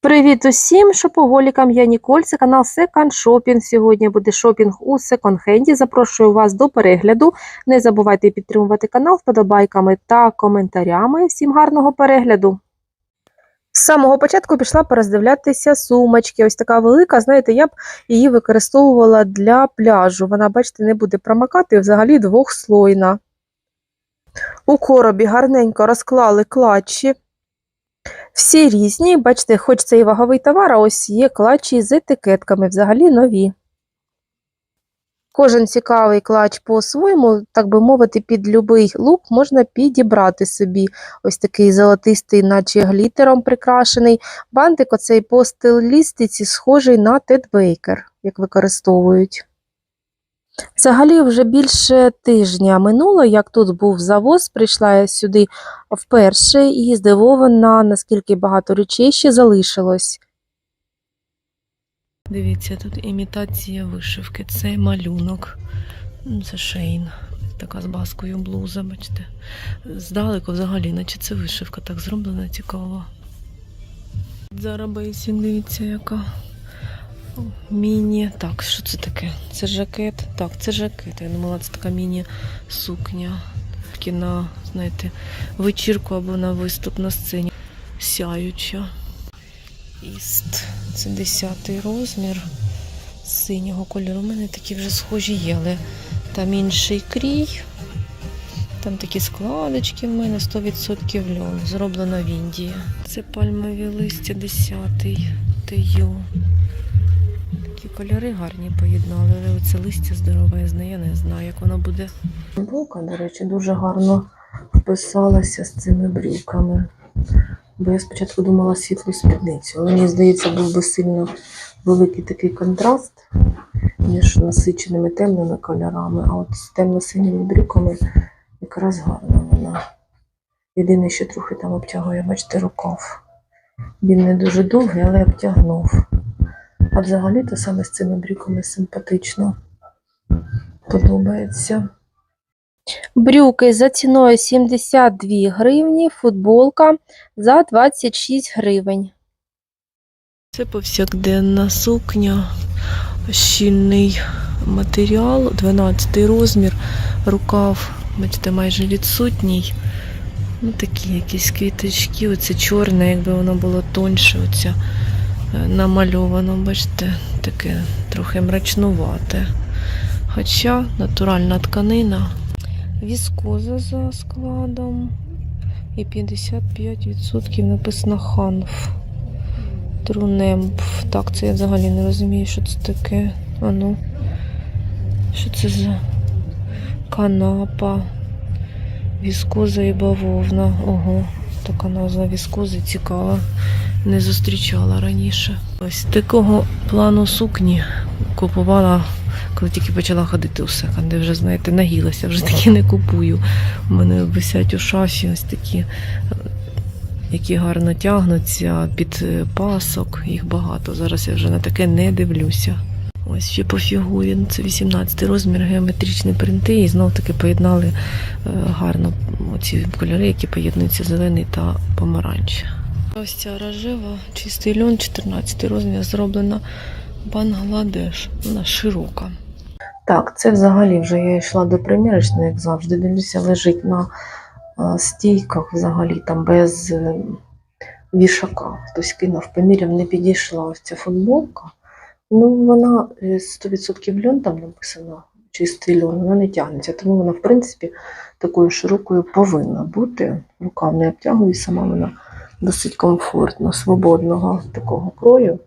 Привіт усім шопоголікам, я Ніколь, це канал Second Shopping. Сьогодні буде шопінг у секонд-хенді. Запрошую вас до перегляду. Не забувайте підтримувати канал вподобайками та коментарями. Всім гарного перегляду! З самого початку пішла пороздивлятися сумочки. Ось така велика, знаєте, я б її використовувала для пляжу. Вона, бачите, не буде промокати взагалі двохслойна. У коробі гарненько розклали клатчі. Всі різні, бачите, хоч це і ваговий товар, а ось є клатчі з етикетками, взагалі нові. Кожен цікавий клач по-своєму, так би мовити, під любий лук можна підібрати собі. Ось такий золотистий, наче глітером прикрашений. Бантик оцей по стилістиці схожий на Тед Бейкер, як використовують. Взагалі вже більше тижня минуло, як тут був завоз, прийшла я сюди вперше і здивована, наскільки багато речей ще залишилось. Дивіться, тут імітація вишивки. Це малюнок. Це шейн. Така з баскою блуза, бачите. Здалеку взагалі, наче це вишивка так зроблена, цікаво. Зараз бейсінг, дивіться, яка. Міні. Так, що це таке? Це жакет? Так, це жакет. Я думала, це така міні-сукня. Такі на, знаєте, вечірку або на виступ на сцені. Сяюча. Іст. Це 10 розмір синього кольору. У мене такі вже схожі є, але там інший крій. Там такі складочки в мене 100% льон. Зроблено в Індії. Це пальмові листя 10 тию. Кольори гарні поєднали, але оце листя здоровезне, я не знаю, як воно буде. Футболка, до речі, дуже гарно вписалася з цими брюками. Бо я спочатку думала світлу спідницю. але Мені здається, був би сильно великий такий контраст між насиченими темними кольорами, а от з темно-синіми брюками якраз гарна вона. Єдине, що трохи там обтягує, бачите, рукав. Він не дуже довгий, але обтягнув. А взагалі то саме з цими брюками симпатично подобається. Брюки за ціною 72 гривні, футболка за 26 гривень. Це повсякденна сукня, щільний матеріал, 12 розмір, рукав, бачите, майже відсутній. Ну, такі якісь квіточки, оце чорне, якби воно було тоньше, оця намальовано, бачите, таке трохи мрачнувате. Хоча натуральна тканина. Віскоза за складом. І 55% написано ханф. Трунемп. Так, це я взагалі не розумію, що це таке. Ану. Що це за канапа? Віскоза і бавовна. Ого, така назва віскози цікава. Не зустрічала раніше. Ось такого плану сукні купувала, коли тільки почала ходити у секонди. Вже, знаєте, нагілася, вже такі не купую. У мене висять у шафі ось такі які гарно тягнуться під е, пасок, їх багато. Зараз я вже на таке не дивлюся. Ось ще по фігурі. Ну, це 18 розмір, геометричні принти, і знов таки поєднали е, гарно ці кольори, які поєднуються зелений та помаранч. Ось ця рожева, чистий льон, 14 розмір, зроблена Бангладеш. Вона широка. Так, це взагалі вже я йшла до примірочної, як завжди. Дивлюся, лежить на стійках взагалі там без е, вішака. Хтось кинув, поміряв, не підійшла ось ця футболка. Ну, вона е, 100% льон там написано, чистий льон, вона не тягнеться, тому вона, в принципі, такою широкою повинна бути. Рукав не обтягує, сама вона досить комфортно, свободного такого крою.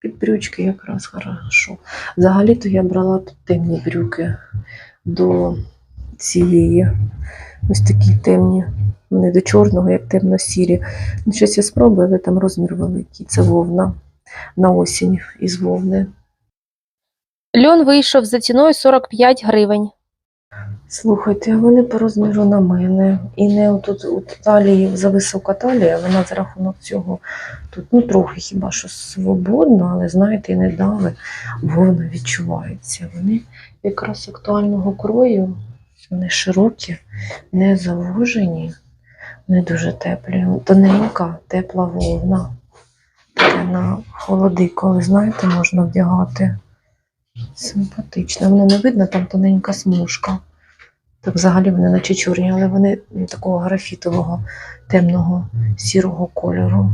Під брючки якраз хорошо. Взагалі-то я брала тут темні брюки до цієї. Ось такі темні. Вони до чорного, як темно-сірі. Ну, Щось я спробую, але там розмір великий. Це вовна на осінь із вовни. Льон вийшов за ціною 45 гривень. Слухайте, вони по розміру на мене. І не отут у талії зависока талія, вона за рахунок цього тут ну трохи хіба що свободно, але знаєте, і не дали. Вовна відчувається. Вони якраз актуального крою, вони широкі, не завужені, не дуже теплі. Тоненька, тепла вовна. Таке на холоди, коли знаєте, можна вдягати. Симпатично. Воно не видно, там тоненька смужка. Так взагалі вони наче чорні, але вони такого графітового, темного, сірого кольору.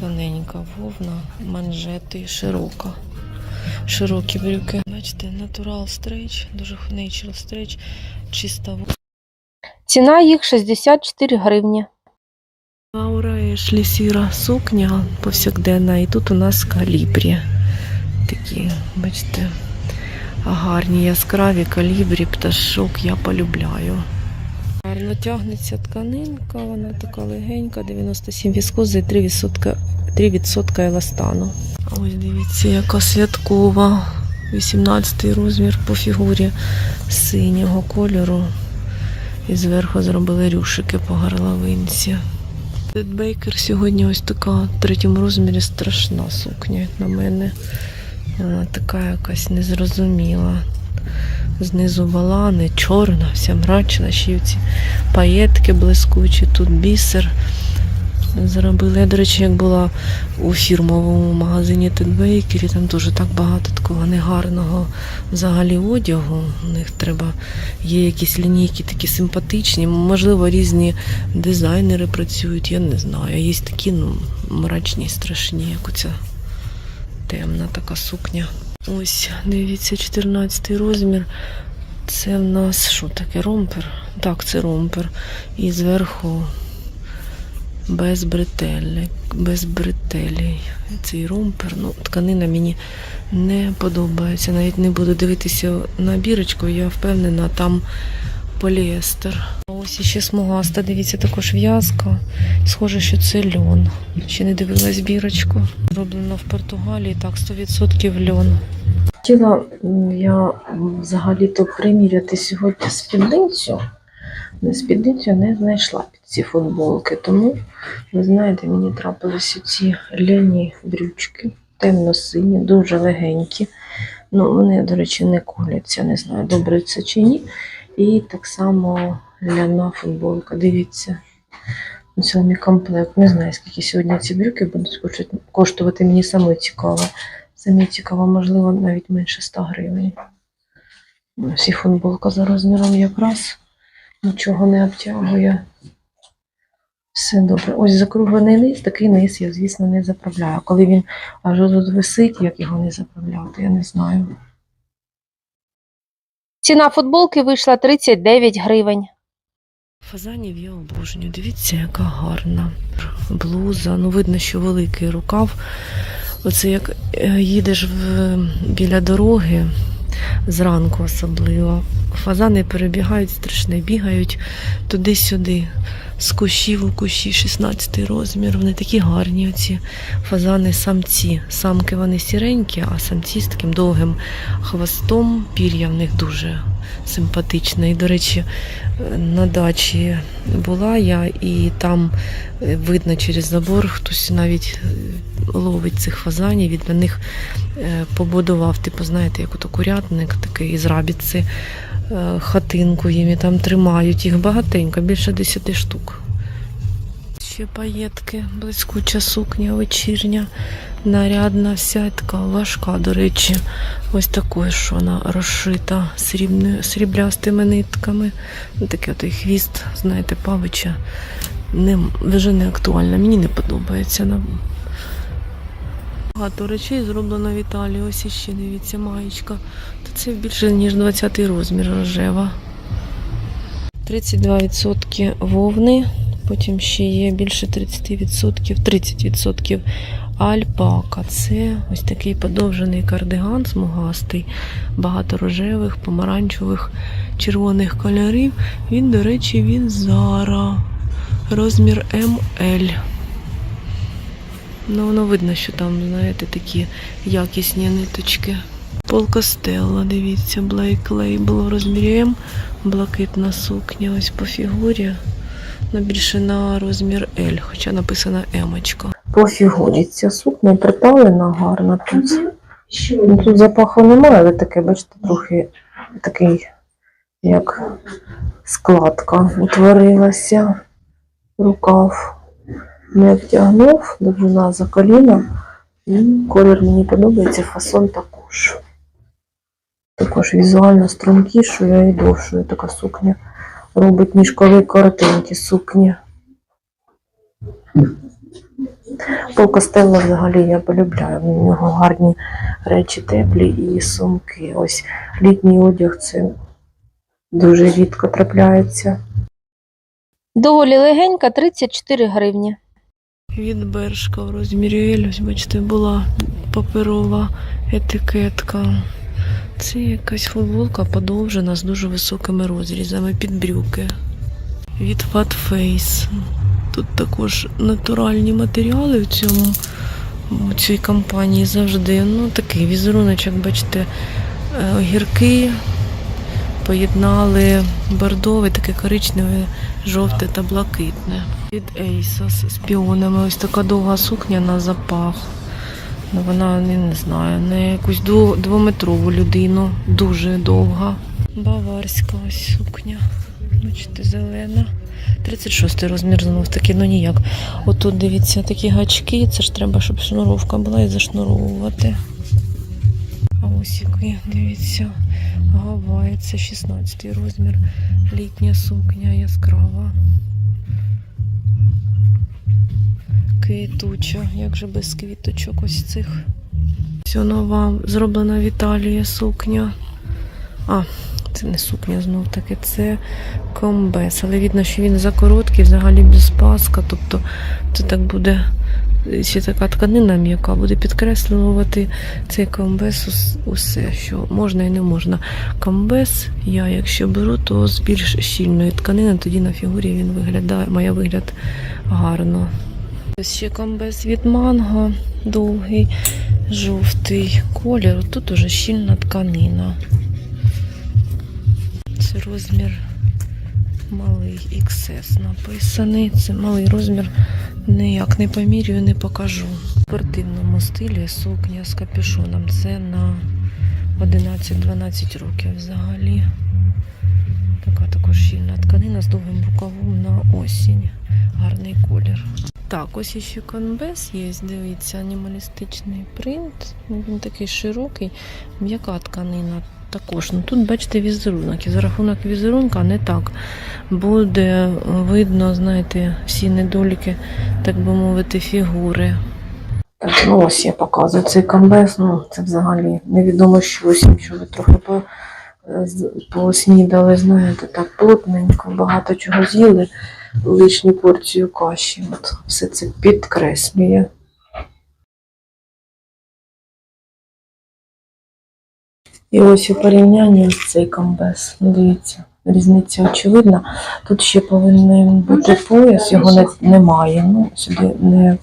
Тоненька вовна, манжети, широка. Широкі брюки. Бачите, натурал стрейч, дуже natural стрейч, чиста вовна. Ціна їх 64 гривні. Аура Ешлі сіра сукня повсякденна, і тут у нас калібрі. Такі, бачите, гарні, яскраві калібрі, пташок я полюбляю. Гарно тягнеться тканинка, вона така легенька, 97 віскози і 3%, 3% еластану. Ось дивіться, яка святкова. 18 розмір по фігурі синього кольору. І зверху зробили рюшики по горловинці. Бейкер сьогодні ось така в третьому розмірі страшна сукня, на мене. Вона така якась незрозуміла. Знизу балани, чорна, вся мрачна, ще ці паєтки блискучі, тут бісер. Зробили. Я, до речі, як була у фірмовому магазині Тедбейкері, там дуже так багато такого негарного взагалі одягу. У них треба, є якісь лінійки такі симпатичні, можливо, різні дизайнери працюють, я не знаю. Є такі, ну, мрачні, страшні, як оця темна така сукня. Ось, дивіться, 14 розмір. Це в нас що таке? Ромпер? Так, це ромпер. І зверху без бретелі. Без бретелей. Цей ромпер. Ну, тканина мені не подобається. Навіть не буду дивитися на бірочку, я впевнена, там поліестер. Ось іще смугаста, дивіться, також в'язка. Схоже, що це льон. Ще не дивилась бірочку. Зроблено в Португалії, так, 100% льон. Хотіла я взагалі-то приміряти сьогодні спідницю. Не спідницю не знайшла під ці футболки, тому, ви знаєте, мені трапилися ці ляні брючки, темно-сині, дуже легенькі. Ну, вони, до речі, не коляться, не знаю, добре це чи ні. І так само ляна футболка. Дивіться. Мій комплект. Не знаю, скільки сьогодні ці брюки будуть коштувати-. Мені саме цікаво. Самі цікаво, можливо, навіть менше 100 гривень. Ось і футболка за розміром якраз нічого не обтягує. Все добре. Ось закруглений низ, такий низ я, звісно, не заправляю. Коли він аж тут висить, як його не заправляти, я не знаю. Ціна футболки вийшла 39 гривень. Фазанів я обожнюю. Дивіться, яка гарна блуза. Ну, видно, що великий рукав. Оце як е, їдеш в, біля дороги, зранку особливо. Фазани перебігають страшне, бігають туди-сюди. З кущів у кущі 16 розмір. Вони такі гарні, оці фазани самці. Самки вони сіренькі, а самці з таким довгим хвостом. Пір'я в них дуже симпатичне. І, до речі, на дачі була я, і там видно через забор, хтось навіть ловить цих фазанів і для них е, побудував, типу, знаєте, як ото курятник такий із рабіці, е, хатинку їм і там тримають їх багатенько, більше 10 штук. Ще паєтки, блискуча сукня вечірня, нарядна, вся така важка, до речі. Ось такою ж вона розшита срібною, сріблястими нитками. Ну, Такий той хвіст, знаєте, павича. Не, вже не актуальна. Мені не подобається. Багато речей зроблено в Італії. Ось іще дивіться, маєчка. То це більше ніж 20 розмір рожева. 32% вовни, потім ще є більше 30%, 30% альпака. Це ось такий подовжений кардиган смугастий, багато рожевих, помаранчевих, червоних кольорів. Він, до речі, від Зара. Розмір МЛ. Ну, воно видно, що там, знаєте, такі якісні ниточки. Пол Костелла, дивіться, Блейк Лейбл в розмірі М. Блакитна сукня ось по фігурі. Ну, більше на розмір L, хоча написана Емочка. По фігурі ця сукня приталена гарна тут. Ну, тут запаху немає, але таке, бачите, трохи такий, як складка утворилася. Рукав. Не втягнув, довжина за коліна. І колір мені подобається, фасон також. Також візуально стрункішою і довшою така сукня. Робить ніж коли коротенькі сукні. По Костелло взагалі я полюбляю. У нього гарні речі теплі і сумки. Ось літній одяг це дуже рідко трапляється. Доволі легенька 34 гривні. Від Бершка в розмірі L, ось бачите, була паперова етикетка. Це якась футболка подовжена з дуже високими розрізами під брюки. Від Fat Face. Тут також натуральні матеріали в цьому у цій компанії завжди. Ну, такий візеруночок, бачите, е, огірки поєднали бордове, таке коричневе, жовте та блакитне. Від Asos з піонами. Ось така довга сукня на запах. Ну, вона, я не знаю, на якусь двометрову людину. Дуже довга. Баварська ось сукня. Бачите, зелена. 36 розмір знов таки, ну ніяк. Отут дивіться такі гачки, це ж треба, щоб шнуровка була і зашнуровувати. А ось який, дивіться, Гавай, це 16 розмір. Літня сукня яскрава. Квітуча, як же без квіточок ось цих. Все нова, зроблена в Італії сукня. А, це не сукня знов таки, це комбес. Але видно, що він закороткий, взагалі без паска. Тобто це так буде ще така тканина м'яка, буде підкреслювати цей комбес усе, що можна і не можна. Комбес я, якщо беру, то з більш щільної тканини, тоді на фігурі він виглядає, має вигляд гарно. Ще комбез від манго, довгий, жовтий колір. Тут уже щільна тканина. Це розмір малий XS написаний. Це малий розмір. Ніяк не помірюю, не покажу. В спортивному стилі сукня з капюшоном. Це на 11-12 років взагалі. Така також щільна тканина з довгим рукавом на осінь. Гарний колір. Так, ось ще конбес є, дивіться, анімалістичний принт. Ну, Він такий широкий, м'яка тканина також. Ну, тут, бачите, візерунок. І за рахунок візерунка не так буде видно, знаєте, всі недоліки, так би мовити, фігури. Ну ось я показую цей комбез. Ну, це взагалі невідомо що ось, якщо ви трохи по, з- поснідали, знаєте, так плотненько, багато чого з'їли, лишню порцію каші. От все це підкреслює. І ось у порівнянні ось цей комбез. Ну, Дивіться, різниця очевидна. Тут ще повинен бути пояс, його не, немає. Ну, сюди не,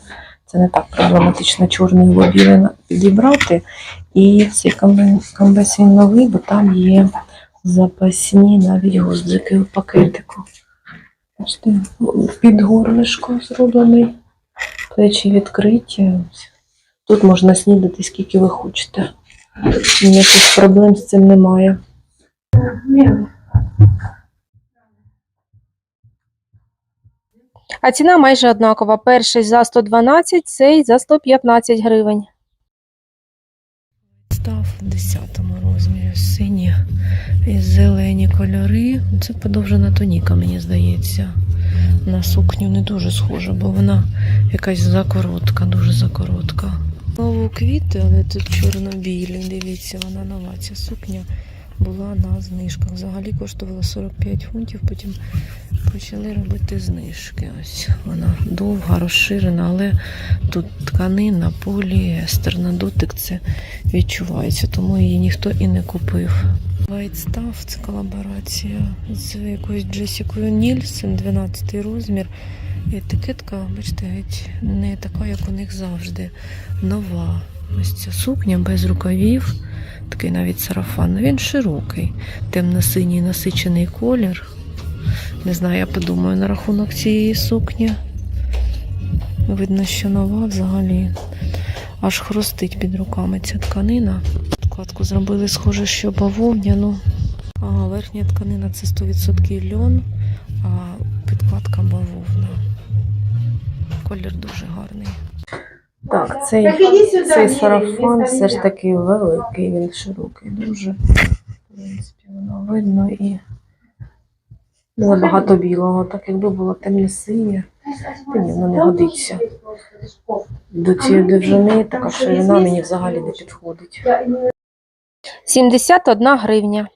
це не так проблематично чорний вобілен підібрати. І цей комбез, він новий, бо там є запасні навіть гузики в пакетику. Бачите, під горлишко зроблений, плечі відкриті. Тут можна снідати скільки ви хочете. Ніяких проблем з цим немає. А ціна майже однакова. Перший за 112, цей за 115 гривень. Став в 10 розмірі сині і зелені кольори. Це подовжена тоніка, мені здається. На сукню не дуже схожа, бо вона якась закоротка, дуже закоротка. Знову квіти, але тут чорно-білі. Дивіться, вона нова. Ця сукня була на знижках. Взагалі коштувала 45 фунтів, потім почали робити знижки. Ось вона довга, розширена, але тут тканина, поліестер на дотик це відчувається, тому її ніхто і не купив. White Stuff – це колаборація з якоюсь Джесікою Нільсен, 12 розмір. Етикетка, бачите, геть не така, як у них завжди. Нова. Ось ця сукня без рукавів, такий навіть сарафан. Він широкий, темно-синій насичений колір. Не знаю, я подумаю на рахунок цієї сукні. Видно, що нова взагалі. Аж хрустить під руками ця тканина. Вкладку зробили схоже, що бавовняну. Ага, верхня тканина це 100% льон, а підкладка бавовна. колір дуже гарний. Так, цей, Так іди сюди, цей сарафан все ж таки великий, він широкий дуже. В принципі, воно видно і забагато білого. Так якби було темне синє, Та ні, воно не годиться. до цієї довжини така ширина мені взагалі не підходить. 71 гривня.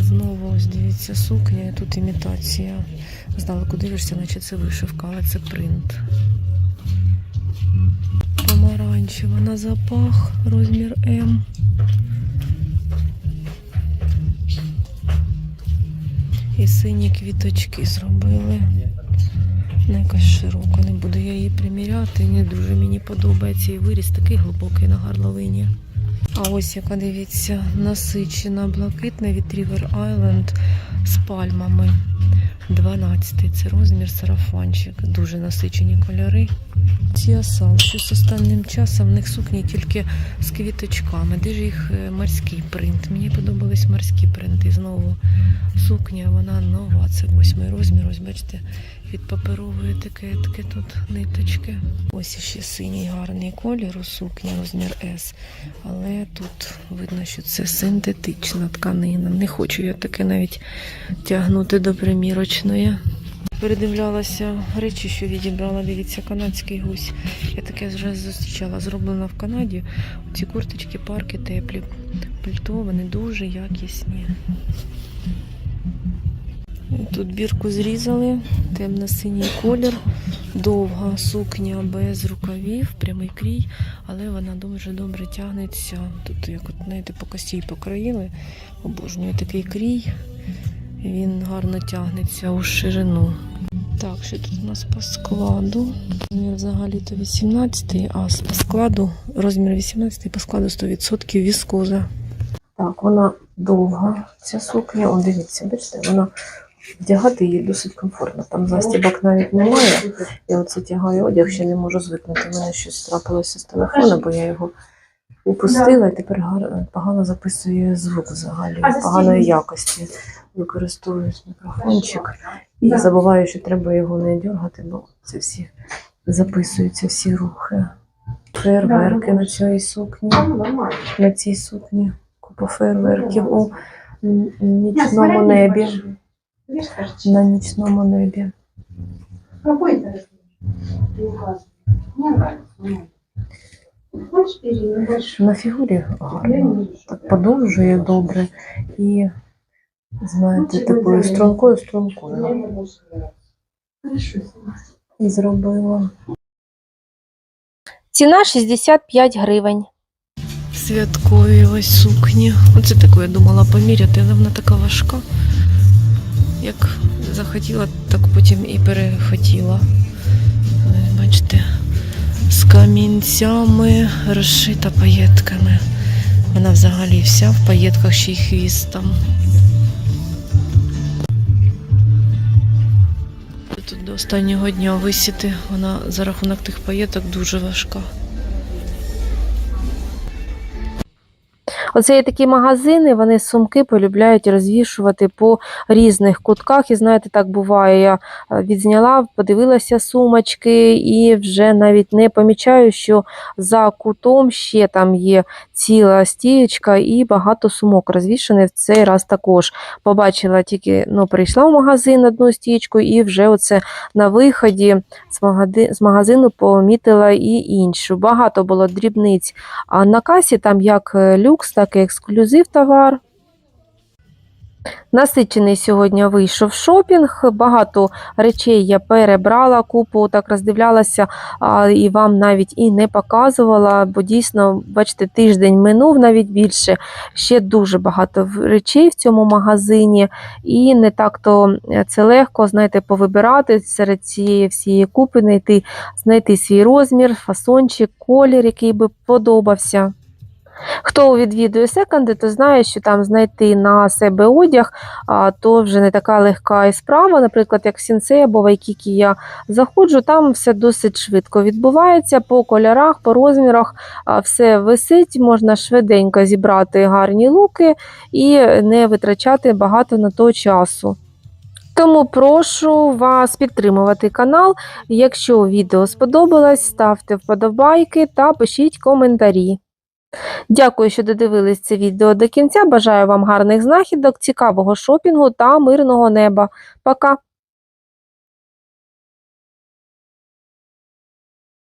Знову ось дивіться сукня, тут імітація. Здалеку дивишся, наче це вишивка, але це принт. Помаранчева на запах, розмір М. І сині квіточки зробили. Не якась широка, не буду я її приміряти. Не дуже мені подобається і виріс такий глибокий на горловині. А ось яка дивіться, насичена блакитна від River Island з пальмами. 12 це розмір сарафанчик. Дуже насичені кольори. Ці асал, щось останнім часом в них сукні тільки з квіточками. Де ж їх е, морський принт? Мені подобались морські принти. Знову сукня, вона нова. Це восьмий розмір. Ось бачите, від паперової етикетки тут ниточки. Ось ще синій гарний колір у сукні, розмір S. Але тут видно, що це синтетична тканина. Не хочу я таке навіть тягнути до примірочної. Передивлялася речі, що відібрала. Дивіться, канадський гусь. Я таке вже зустрічала. Зроблена в Канаді. Ці курточки, парки теплі. Пальто, дуже якісні. Тут бірку зрізали, темно-синій колір, довга сукня без рукавів, прямий крій, але вона дуже добре тягнеться. Тут, як от, знаєте, по косі покроїли, обожнюю такий крій. Він гарно тягнеться у ширину. Так, що тут у нас по складу? Розмір взагалі-то 18, а по складу розмір 18 по складу 100% віскоза. Так, вона довга, ця сукня. О, дивіться, бачите, вона вдягати її досить комфортно. Там застібок навіть немає. Я оце тягаю одяг, ще не можу звикнути. У мене щось трапилося з телефона, бо я його упустила і тепер погано записує звук взагалі, поганої якості. Використовуюсь мікрофончик і забуваю, що треба його не дергати, бо це всі записуються всі рухи. Фейерверки на цій сукні на цій сукні. Купа фейерверків у нічному небі. На нічному небі. Небольшой. На фігурі гарно. Так подовжує добре і, знаєте, такою стрункою стрункою і зробила. Ціна 65 гривень. Святкові ось сукні. Оце таку я думала поміряти, але вона така важка. Як захотіла, так потім і перехотіла. Бачите, з камінцями розшита паєтками. Вона взагалі вся в паєтках ще й хвіст там. Тут до останнього дня висіти, вона за рахунок тих паєток дуже важка. Оце є такі магазини, вони сумки полюбляють розвішувати по різних кутках. І знаєте, так буває. Я е, відзняла, подивилася сумочки і вже навіть не помічаю, що за кутом ще там є ціла стієчка і багато сумок розвішаних в цей раз також. Побачила тільки, ну, прийшла в магазин одну стієчку, і вже оце на виході з магазину помітила і іншу. Багато було дрібниць а на касі там як е, люкс, так і ексклюзив товар. Насичений сьогодні вийшов шопінг. Багато речей я перебрала, купу так роздивлялася а, і вам навіть і не показувала, бо дійсно, бачите, тиждень минув навіть більше. Ще дуже багато речей в цьому магазині, і не так-то е, це легко, знаєте, повибирати серед цієї всієї купи, знайти, знайти свій розмір, фасончик, колір, який би подобався. Хто відвідує секонди, то знає, що там знайти на себе одяг, то вже не така легка і справа. Наприклад, як в Сінсей або Вайкікі я заходжу, там все досить швидко відбувається по кольорах, по розмірах, все висить, можна швиденько зібрати гарні луки і не витрачати багато на то часу. Тому прошу вас підтримувати канал. Якщо відео сподобалось, ставте вподобайки та пишіть коментарі. Дякую, що додивились це відео до кінця. Бажаю вам гарних знахідок, цікавого шопінгу та мирного неба. Пока!